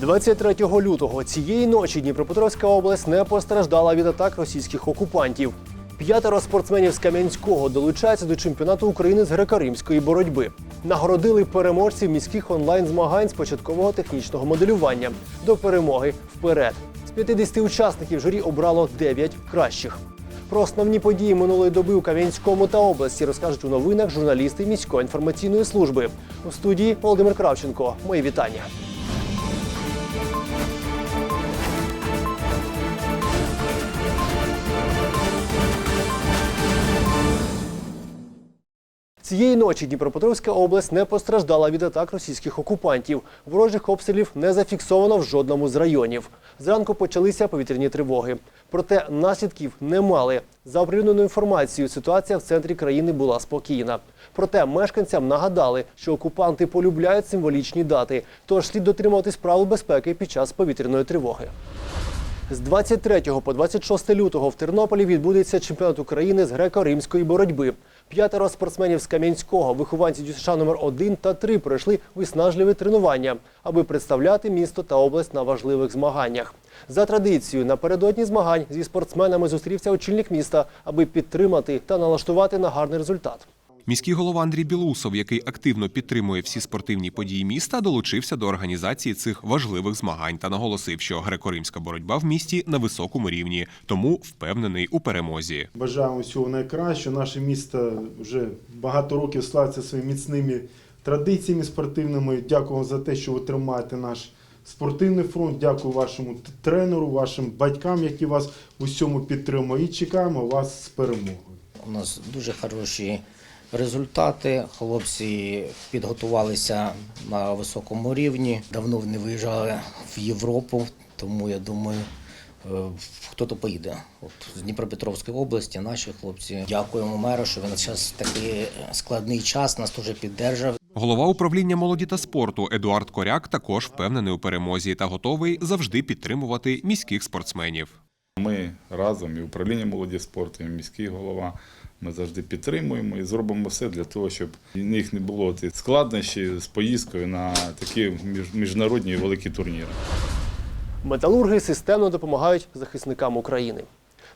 23 лютого цієї ночі Дніпропетровська область не постраждала від атак російських окупантів. П'ятеро спортсменів з Кам'янського долучаються до чемпіонату України з греко-римської боротьби. Нагородили переможців міських онлайн-змагань з початкового технічного моделювання до перемоги вперед. З 50 учасників журі обрало 9 кращих. Про основні події минулої доби у Кам'янському та області розкажуть у новинах журналісти міської інформаційної служби. У студії Володимир Кравченко. Мої вітання. Цієї ночі Дніпропетровська область не постраждала від атак російських окупантів. Ворожих обстрілів не зафіксовано в жодному з районів. Зранку почалися повітряні тривоги. Проте наслідків не мали. За оприлюдненою інформацією, ситуація в центрі країни була спокійна. Проте мешканцям нагадали, що окупанти полюбляють символічні дати, тож слід дотримуватись правил безпеки під час повітряної тривоги. З 23 по 26 лютого в Тернополі відбудеться чемпіонат України з греко-римської боротьби. П'ятеро спортсменів з Кам'янського, вихованці ДЮСШ номер 1 та 3 пройшли виснажливі тренування, аби представляти місто та область на важливих змаганнях. За традицією, напередодні змагань зі спортсменами зустрівся очільник міста, аби підтримати та налаштувати на гарний результат. Міський голова Андрій Білусов, який активно підтримує всі спортивні події міста, долучився до організації цих важливих змагань та наголосив, що греко-римська боротьба в місті на високому рівні, тому впевнений у перемозі. Бажаємо всього найкращого. Наше місто вже багато років славиться своїми міцними традиціями спортивними. Дякую за те, що ви тримаєте наш спортивний фронт. Дякую вашому тренеру, вашим батькам, які вас у всьому підтримують. І чекаємо вас з перемогою. У нас дуже хороші результати. Хлопці підготувалися на високому рівні. Давно не виїжджали в Європу, тому я думаю, е, хто-то поїде. От з Дніпропетровської області наші хлопці. Дякуємо меру, що він зараз такий складний час нас дуже піддержав. Голова управління молоді та спорту Едуард Коряк також впевнений у перемозі та готовий завжди підтримувати міських спортсменів. Ми разом і управління молоді спорту, і міський голова. Ми завжди підтримуємо і зробимо все для того, щоб в них не було складнощі з поїздкою на такі міжнародні великі турніри. Металурги системно допомагають захисникам України.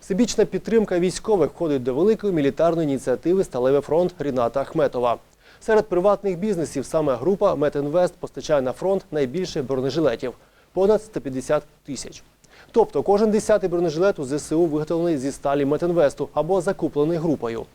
Всебічна підтримка військових входить до великої мілітарної ініціативи Сталевий фронт Ріната Ахметова. Серед приватних бізнесів саме група Метінвест постачає на фронт найбільше бронежилетів понад 150 тисяч. Тобто кожен десятий бронежилет у ЗСУ виготовлений зі сталі Метінвесту або закуплений групою.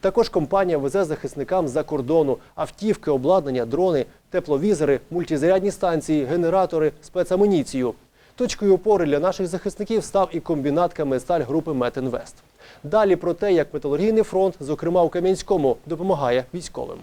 Також компанія везе захисникам за кордону автівки, обладнання, дрони, тепловізори, мультизарядні станції, генератори, спецамуніцію. Точкою опори для наших захисників став і комбінат «Каместаль» групи Метінвест. Далі про те, як металургійний фронт, зокрема у Кам'янському, допомагає військовим.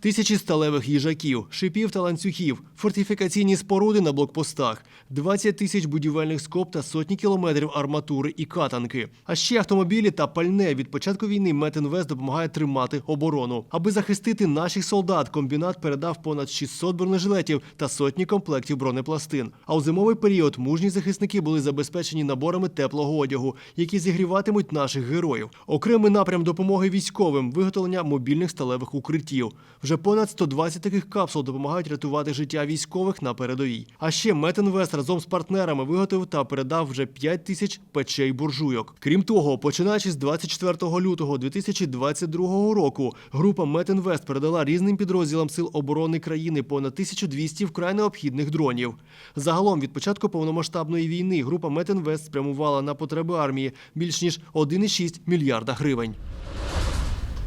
Тисячі сталевих їжаків, шипів та ланцюгів, фортифікаційні споруди на блокпостах, 20 тисяч будівельних скоб та сотні кілометрів арматури і катанки. А ще автомобілі та пальне від початку війни Метинвест допомагає тримати оборону. Аби захистити наших солдат, комбінат передав понад 600 бронежилетів та сотні комплектів бронепластин. А у зимовий період мужні захисники були забезпечені наборами теплого одягу, які зігріватимуть наших героїв. Окремий напрям допомоги військовим виготовлення мобільних сталевих укриттів. Вже понад 120 таких капсул допомагають рятувати життя військових на передовій. А ще Метинвест разом з партнерами виготовив та передав вже 5 тисяч печей буржуйок. Крім того, починаючи з 24 лютого 2022 року, група Метинвест передала різним підрозділам сил оборони країни понад 1200 вкрай необхідних дронів. Загалом від початку повномасштабної війни група Метинвест спрямувала на потреби армії більш ніж 1,6 мільярда гривень.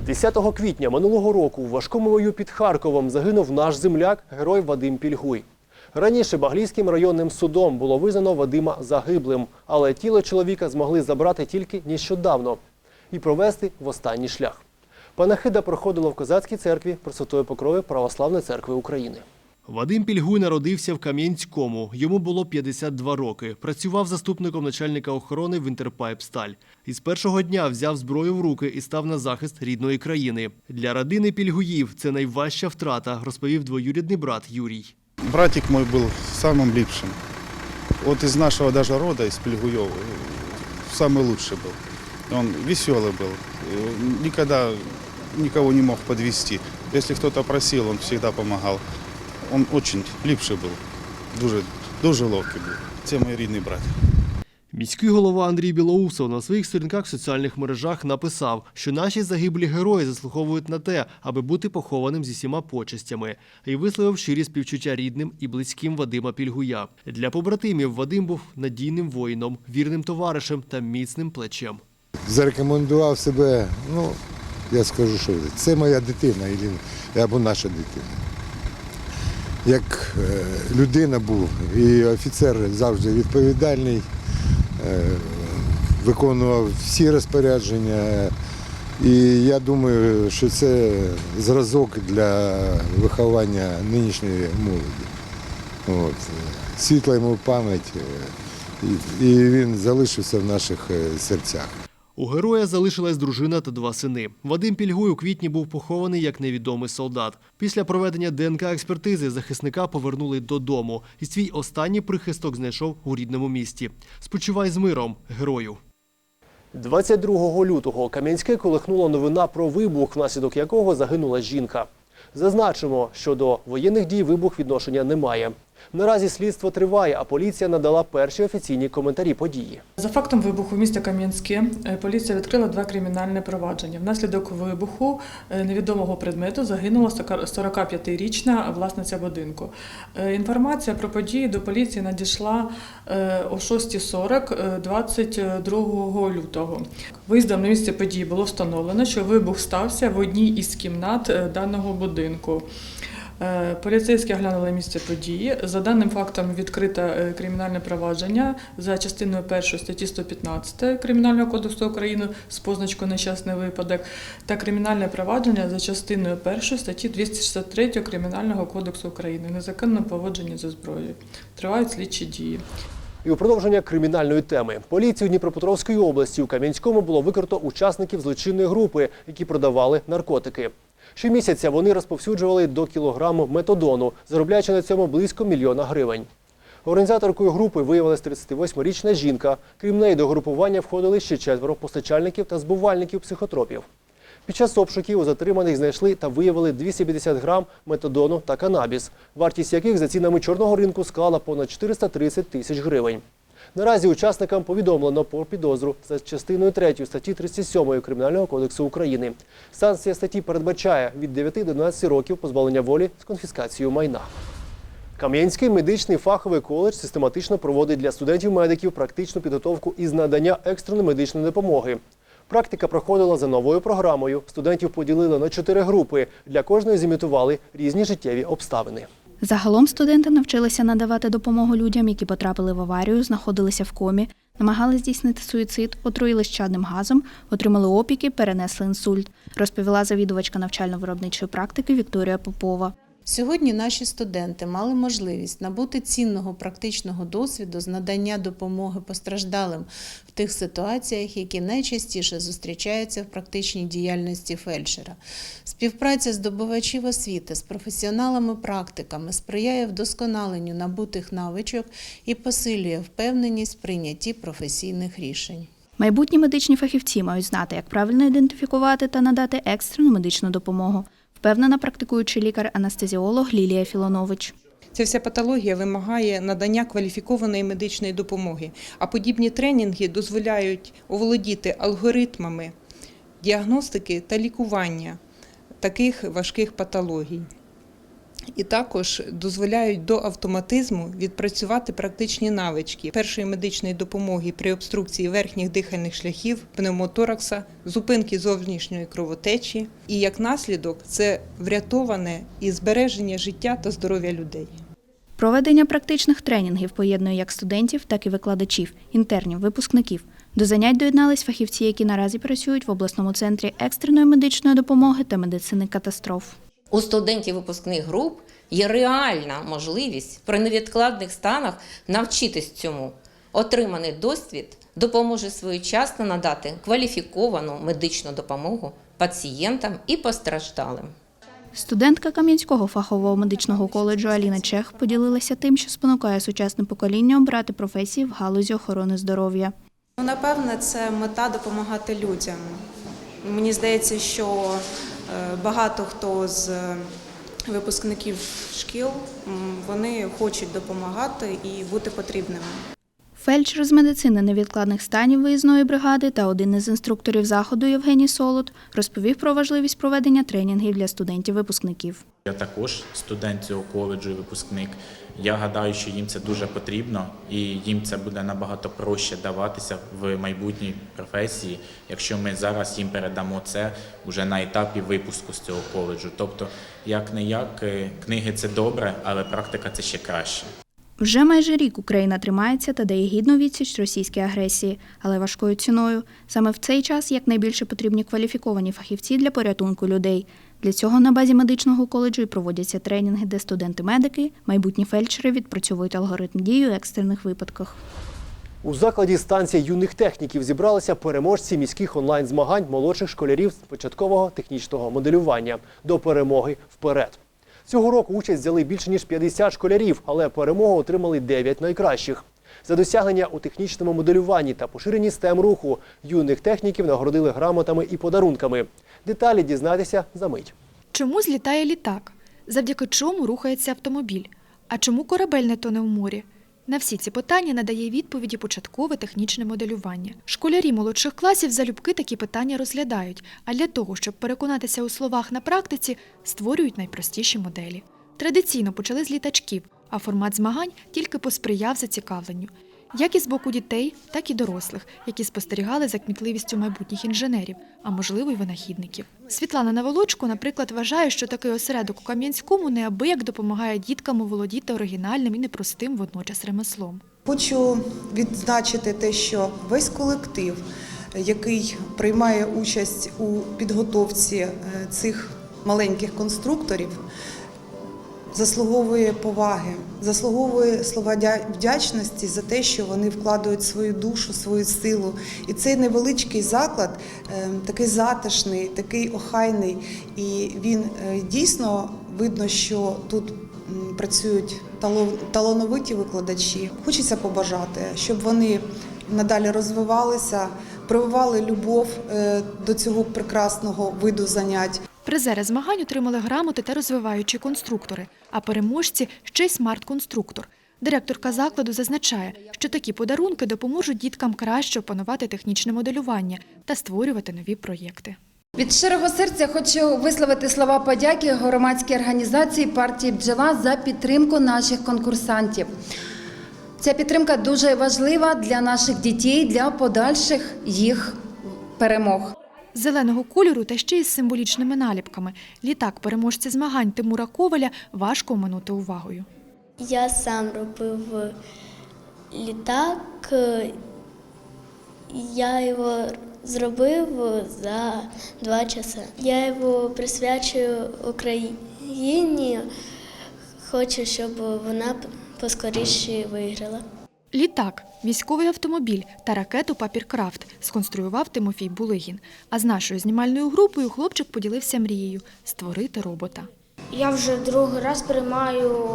10 квітня минулого року у важкому бою під Харковом загинув наш земляк, герой Вадим Пільгуй. Раніше Баглійським районним судом було визнано Вадима загиблим, але тіло чоловіка змогли забрати тільки нещодавно і провести в останній шлях. Панахида проходила в козацькій церкві Пресвятої Покрови Православної церкви України. Вадим Пільгуй народився в Кам'янському. Йому було 52 роки. Працював заступником начальника охорони в Інтерпайпсталь. Із першого дня взяв зброю в руки і став на захист рідної країни. Для родини Пільгуїв це найважча втрата, розповів двоюрідний брат Юрій. Братик мой был самым липшим. Вот из нашего даже рода, из Пельгуева, самый лучший был. Он веселый был, э, никогда никого не мог подвести. Если кто-то просил, он всегда помогал. Он очень липший был, дуже Дуже ловкий був. Це мій рідний брат. Міський голова Андрій Білоусов на своїх сторінках в соціальних мережах написав, що наші загиблі герої заслуговують на те, аби бути похованим зі всіма почестями, і висловив щирі співчуття рідним і близьким Вадима Пільгуя. Для побратимів Вадим був надійним воїном, вірним товаришем та міцним плечем. зарекомендував себе, ну, я скажу, що це моя дитина і- або наша дитина. Як е, людина був і офіцер завжди відповідальний, е, виконував всі розпорядження. І я думаю, що це зразок для виховання нинішньої молоді. От. Світла йому пам'ять, е, і- він залишився в наших серцях. У героя залишилась дружина та два сини. Вадим Пільгуй у квітні був похований як невідомий солдат. Після проведення ДНК-експертизи захисника повернули додому, і свій останній прихисток знайшов у рідному місті. Спочивай з миром, герою. 22 лютого Кам'янське колихнула новина про вибух, внаслідок якого загинула жінка. Зазначимо, що до воєнних дій вибух відношення немає. Наразі слідство триває, а поліція надала перші офіційні коментарі події. За фактом вибуху міста Кам'янське е, поліція відкрила два кримінальні провадження. Внаслідок вибуху е, невідомого предмету загинула 45-річна власниця будинку. Е, Інформація про події до поліції надійшла о 6.40 е, 22 лютого. Виїздом на місце події було встановлено, що вибух стався в одній із кімнат даного будинку. Е, Поліцейські оглянули місце події. За даним фактом відкрите е, кримінальне провадження за частиною 1 статті 115 Кримінального кодексу України з позначкою нещасний випадок та кримінальне провадження за частиною 1 статті 263 Кримінального кодексу України незаконне поводження зі зброєю. Тривають слідчі дії. І у продовження кримінальної теми поліцію Дніпропетровської області у Кам'янському було викрито учасників злочинної групи, які продавали наркотики. Щомісяця вони розповсюджували до кілограму метадону, заробляючи на цьому близько мільйона гривень. Організаторкою групи виявилась 38-річна жінка. Крім неї до групування входили ще четверо постачальників та збувальників психотропів. Під час обшуків у затриманих знайшли та виявили 250 грам метадону та канабіс, вартість яких за цінами чорного ринку склала понад 430 тисяч гривень. Наразі учасникам повідомлено про підозру за частиною 3 статті 37 Кримінального кодексу України. Санкція статті передбачає від 9 до 12 років позбавлення волі з конфіскацією майна. Кам'янський медичний фаховий коледж систематично проводить для студентів-медиків практичну підготовку із надання екстреної медичної допомоги. Практика проходила за новою програмою. Студентів поділили на чотири групи. Для кожної зімітували різні життєві обставини. Загалом студенти навчилися надавати допомогу людям, які потрапили в аварію, знаходилися в комі, намагались здійснити суїцид, отруїли чадним газом, отримали опіки, перенесли інсульт, розповіла завідувачка навчально-виробничої практики Вікторія Попова. Сьогодні наші студенти мали можливість набути цінного практичного досвіду з надання допомоги постраждалим в тих ситуаціях, які найчастіше зустрічаються в практичній діяльності фельдшера. Співпраця здобувачів освіти з професіоналами-практиками сприяє вдосконаленню набутих навичок і посилює впевненість в прийнятті професійних рішень. Майбутні медичні фахівці мають знати, як правильно ідентифікувати та надати екстрену медичну допомогу, впевнена практикуючий лікар-анестезіолог Лілія Філонович. Ця вся патологія вимагає надання кваліфікованої медичної допомоги, а подібні тренінги дозволяють оволодіти алгоритмами діагностики та лікування таких важких патологій. І також дозволяють до автоматизму відпрацювати практичні навички першої медичної допомоги при обструкції верхніх дихальних шляхів, пневмоторакса, зупинки зовнішньої кровотечі. І як наслідок це врятоване і збереження життя та здоров'я людей. Проведення практичних тренінгів поєднує як студентів, так і викладачів, інтернів, випускників. До занять доєднались фахівці, які наразі працюють в обласному центрі екстреної медичної допомоги та медицини катастроф. У студентів випускних груп є реальна можливість при невідкладних станах навчитись цьому. Отриманий досвід допоможе своєчасно надати кваліфіковану медичну допомогу пацієнтам і постраждалим. Студентка Кам'янського фахового медичного коледжу Аліна Чех поділилася тим, що спонукає сучасне покоління обрати професії в галузі охорони здоров'я. Ну, напевне, це мета допомагати людям. Мені здається, що багато хто з випускників шкіл. Вони хочуть допомагати і бути потрібними. Фельдшер з медицини невідкладних станів виїзної бригади та один із інструкторів заходу Євгеній Солод розповів про важливість проведення тренінгів для студентів-випускників. Я також студент цього коледжу і випускник. Я гадаю, що їм це дуже потрібно, і їм це буде набагато проще даватися в майбутній професії, якщо ми зараз їм передамо це вже на етапі випуску з цього коледжу. Тобто, як не як, книги це добре, але практика це ще краще. Вже майже рік Україна тримається та дає гідну відсіч російській агресії, але важкою ціною. Саме в цей час якнайбільше потрібні кваліфіковані фахівці для порятунку людей. Для цього на базі медичного коледжу і проводяться тренінги, де студенти-медики, майбутні фельдшери відпрацьовують алгоритм дії у екстрених випадках. У закладі станції юних техніків зібралися переможці міських онлайн-змагань молодших школярів з початкового технічного моделювання до перемоги вперед. Цього року участь взяли більше ніж 50 школярів, але перемогу отримали 9 найкращих. За досягнення у технічному моделюванні та поширенні STEM руху юних техніків нагородили грамотами і подарунками. Деталі дізнайтеся за мить. Чому злітає літак? Завдяки чому рухається автомобіль? А чому корабель не тоне в морі? На всі ці питання надає відповіді початкове технічне моделювання. Школярі молодших класів залюбки такі питання розглядають, а для того, щоб переконатися у словах на практиці, створюють найпростіші моделі. Традиційно почали з літачків, а формат змагань тільки посприяв зацікавленню. Як і з боку дітей, так і дорослих, які спостерігали за кмітливістю майбутніх інженерів, а можливо й винахідників. Світлана Наволочко, наприклад, вважає, що такий осередок у Кам'янському неабияк допомагає діткам оволодіти оригінальним і непростим водночас ремеслом. Хочу відзначити те, що весь колектив, який приймає участь у підготовці е, цих маленьких конструкторів, заслуговує поваги, заслуговує слова дя- вдячності за те, що вони вкладають свою душу, свою силу. І цей невеличкий заклад е, такий затишний, такий охайний, і він е, дійсно видно, що тут працюють талановиті викладачі. Хочеться побажати, щоб вони надалі розвивалися, прививали любов е, до цього прекрасного виду занять. Призери змагань отримали грамоти та розвиваючі конструктори, а переможці ще й смарт-конструктор. Директорка закладу зазначає, що такі подарунки допоможуть діткам краще опанувати технічне моделювання та створювати нові проєкти. Від щирого серця хочу висловити слова подяки громадській організації партії Бджола за підтримку наших конкурсантів. Ця підтримка дуже важлива для наших дітей, для подальших їх перемог. Зеленого кольору та ще й з символічними наліпками. Літак переможця змагань Тимура Коваля важко оминути увагою. Я сам робив літак. Я його зробив за два часи. Я його присвячую Україні. Хочу, щоб вона поскоріше виграла. Літак, військовий автомобіль та ракету Папіркрафт сконструював Тимофій Булигін. А з нашою знімальною групою хлопчик поділився мрією створити робота. Я вже другий раз приймаю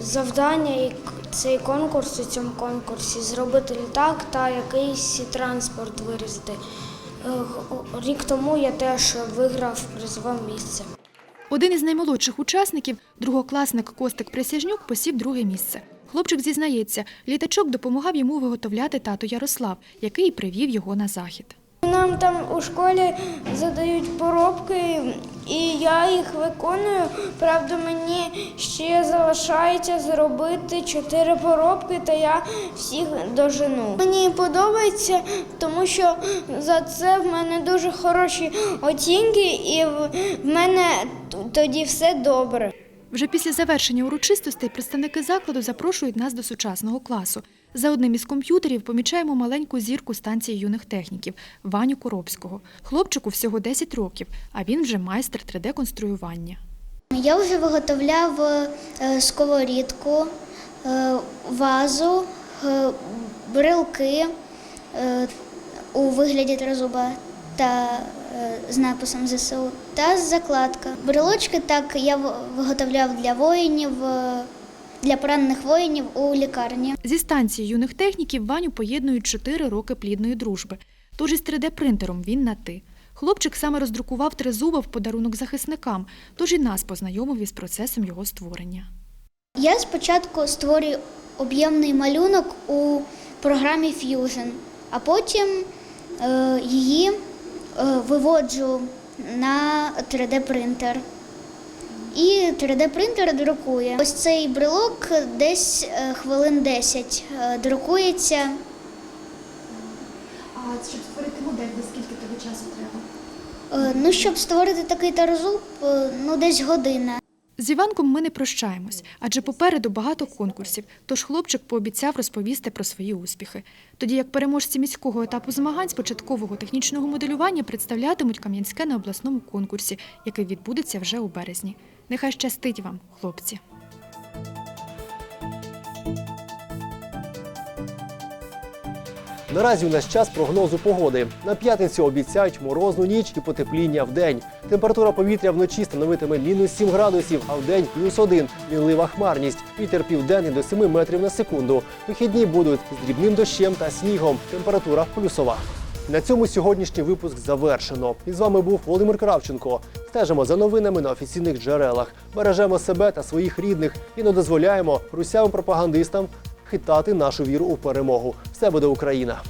завдання, як цей конкурс у цьому конкурсі зробити літак та якийсь транспорт вирізати. Е, Рік тому я теж виграв призове місце. Один із наймолодших учасників, другокласник Костик Присяжнюк, посів друге місце. Хлопчик зізнається, літачок допомагав йому виготовляти тато Ярослав, який привів його на захід. Нам там у школі задають поробки, і я їх виконую. Правда, мені ще залишається зробити чотири поробки, та я всіх дожену. Мені подобається, тому що за це в мене дуже хороші оцінки, і в мене тоді все добре. Вже після завершення урочистостей представники закладу запрошують нас до сучасного класу. За одним із комп'ютерів помічаємо маленьку зірку станції юних техніків Ваню Коробського. Хлопчику всього 10 років, а він вже майстер 3D-конструювання. Я вже виготовляв е, сковорідку, е, вазу, е, брелки е, у вигляді тризуба та з написом ЗСУ та закладка. Брелочки так я виготовляв для воїнів, е, для поранених воїнів у лікарні. Зі станції юних техніків Ваню поєднують 4 роки плідної дружби. Тож із 3D-принтером він на ти. Хлопчик саме роздрукував тризуба в подарунок захисникам, тож і нас познайомив із процесом його створення. Я спочатку створюю об'ємний малюнок у програмі Fusion, а потім е, її е, виводжу на 3D-принтер. І 3D-принтер друкує. Ось цей брелок десь е, хвилин 10 е, друкується. А щоб створити модель, де скільки тобі часу треба? Е, Ну, щоб створити такий тарзуб, е, ну десь година. З Іванком ми не прощаємось, адже попереду багато конкурсів. Тож хлопчик пообіцяв розповісти про свої успіхи. Тоді як переможці міського етапу змагань з початкового технічного моделювання представлятимуть Кам'янське на обласному конкурсі, який відбудеться вже у березні. Нехай щастить вам, хлопці! Наразі у нас час прогнозу погоди. На п'ятницю обіцяють морозну ніч і потепління в день. Температура повітря вночі становитиме мінус 7 градусів, а в день плюс 1. Мінлива хмарність. Вітер південний до 7 метрів на секунду. Вихідні будуть з дрібним дощем та снігом. Температура плюсова. На цьому сьогоднішній випуск завершено. І з вами був Володимир Кравченко. Стежимо за новинами на офіційних джерелах. Бережемо себе та своїх рідних і не дозволяємо русявим пропагандистам хитати нашу віру у перемогу. Все буде Україна.